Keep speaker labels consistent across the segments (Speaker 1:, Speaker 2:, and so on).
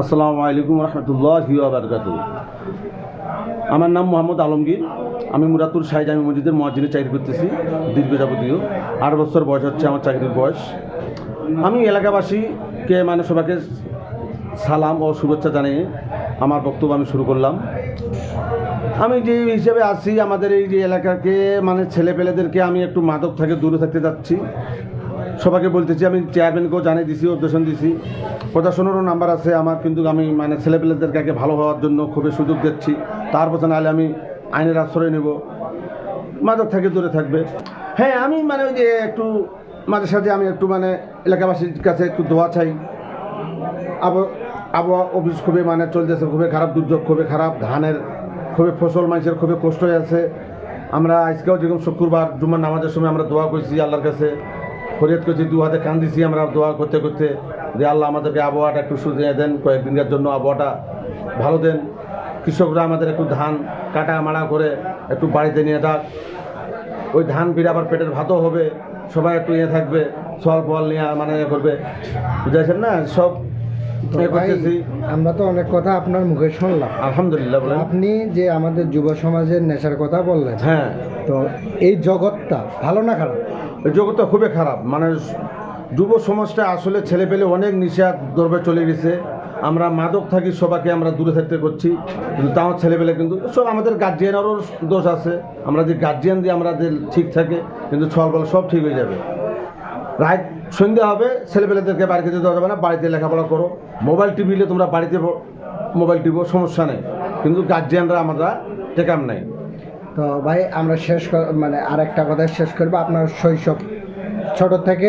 Speaker 1: আসসালামু আলাইকুম রহমতুল্লাহ বারকাত আমার নাম মোহাম্মদ আলমগীর। আমি মুরাতুর শাহী জামি মসজিদের মহাজিনে চাকরি করতেছি, দীর্ঘ যাবতীয়। আট বছর বয়স হচ্ছে আমার চাকরির বয়স। আমি এলাকাবাসীকে মানে সবাইকে সালাম ও শুভেচ্ছা জানিয়ে আমার বক্তব্য আমি শুরু করলাম। আমি যে হিসেবে আছি, আমাদের এই যে এলাকাকে মানে ছেলেপেলেদেরকে আমি একটু মাদক থেকে দূরে থাকতে যাচ্ছি সবাইকে বলতেছি, আমি চেয়ারম্যানকেও জানিয়ে দিছি অধ্যক্ষ দিছি। প্রশাসনেরও নাম্বার আছে, আমার কিন্তু আমি মানে ছেলেপেলেদেরকে আগে ভালো হওয়ার জন্য খুবই সুযোগ দিচ্ছি। তারপর নাহলে আমি আইনের আশ্রয় নেব। মাদক থেকে দূরে থাকবে। হ্যাঁ আমি মানে ওই যে একটু মাঝে সাঝে আমি একটু মানে এলাকাবাসীর কাছে একটু দোয়া চাই। আবহাওয়া আবহাওয়া অফিস খুবই মানে চলতেছে, খুবই খারাপ, দুর্যোগ খুবই খারাপ, ধানের খুবই ফসল, মানুষের খুবই কষ্ট আছে। আমরা আজকেও যেরকম শুক্রবার জুমার নামাজের সময় আমরা দোয়া করছি আল্লাহর কাছে। ফরিয়াদ করছি দু হাতে কান দিছি আমরা দোয়া করতে করতে যে আল্লাহ আমাদেরকে আবহাওয়াটা একটু সুদিয়ে দেন কয়েকদিনের জন্য আবহাওয়াটা ভালো দেন। কৃষকরা আমাদের একটু ধান কাটা মাড়া করে একটু বাড়িতে নিয়ে থাক ওই ধান ফিরে আবার পেটের ভাতও হবে সবাই একটু ইয়ে থাকবে ফল ফল নিয়ে মানে ইয়ে করবে। বুঝাইছেন না? সব ইয়ে
Speaker 2: আমরা তো অনেক কথা আপনার মুখে শুনলাম।
Speaker 1: আলহামদুলিল্লাহ বলেন।
Speaker 2: আপনি যে আমাদের যুব সমাজের নেশার কথা বললেন
Speaker 1: হ্যাঁ।
Speaker 2: তো এই জগৎটা ভালো না খারাপ?
Speaker 1: জগৎটা খুবই খারাপ। মানে যুব সমাজটা আসলে ছেলে পেলে অনেক নিশা দ্রব্যে চলে গেছে। আমরা মাদক থাকি, সবাইকে আমরা দূরে থাকতে করছি। কিন্তু তাও ছেলেপেলে কিন্তু সব আমাদের গার্জিয়ানেরও দোষ আছে। আমরা যে গার্জিয়ান দিয়ে আমাদের ঠিক থাকে, কিন্তু ছলবল সব ঠিক হয়ে যাবে। রাত সন্ধ্যা হবে ছেলেপেলেদেরকে বাড়িতে দেওয়া যাবে না, বাড়িতে লেখাপড়া করো। মোবাইল টিভিলে তোমরা বাড়িতে মোবাইল টিভো, সমস্যা নেই। কিন্তু গার্জিয়ানরা আমরা টেকাম নাই।
Speaker 2: তো ভাই আমরা শেষ কর- মানে আরেকটা কথা শেষ করব। আপনার শৈশব ছোট থেকে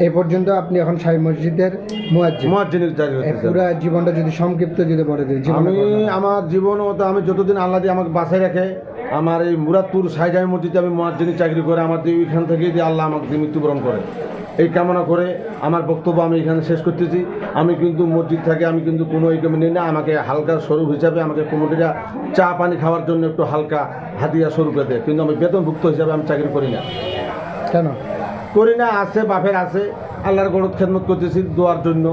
Speaker 2: এ পর্যন্ত আপনি এখন সাই মসজিদের পুরো জীবনটা যদি সংক্ষিপ্ত যদি বলে দিন
Speaker 1: আমি আমার জীবন তো আমি যতদিন আল্লাহ দিয়ে আমাকে বাসায় রাখে আমার এই মুরাদপুর সাইজাই মসজিদে আমি মহাজিনী চাকরি করে আমার ওইখান থেকে দিয়ে আল্লাহ আমাকে মৃত্যুবরণ করে। এই কামনা করে আমার বক্তব্য আমি এখানে শেষ করতেছি। আমি কিন্তু মসজিদ থেকে আমি কিন্তু কোনো এই নিই না আমাকে হালকা স্বরূপ হিসাবে আমাকে কমিটিরা চা পানি খাওয়ার জন্য একটু হালকা হাতিয়া স্বরূপে দেয় কিন্তু আমি বেতনভুক্ত হিসাবে আমি চাকরি করি না।
Speaker 2: কেন?
Speaker 1: করি না আছে বাপের আছে আল্লাহর গরত খেদমত করতেছি দোয়ার জন্য।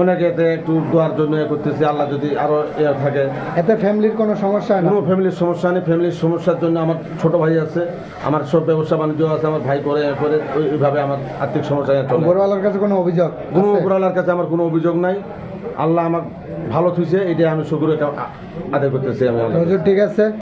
Speaker 1: অনেকে এতে একটু দোয়ার জন্য এ করতেছি আল্লাহ যদি আরও ইয়ে থাকে।
Speaker 2: এতে ফ্যামিলির কোনো সমস্যা হয় না?
Speaker 1: কোনো ফ্যামিলির সমস্যা নেই ফ্যামিলির সমস্যার জন্য আমার ছোট ভাই আছে আমার সব ব্যবসা বাণিজ্য আছে আমার ভাই করে এ করে ওইভাবে আমার আর্থিক সমস্যা চলে
Speaker 2: উপরওয়ালার কাছে কোনো অভিযোগ
Speaker 1: কোনো? উপরালার কাছে আমার কোনো অভিযোগ নাই। আল্লাহ আমার ভালো থুইছে এটা আমি শুক্র আদায় করতেছি আমি।
Speaker 2: ঠিক আছে।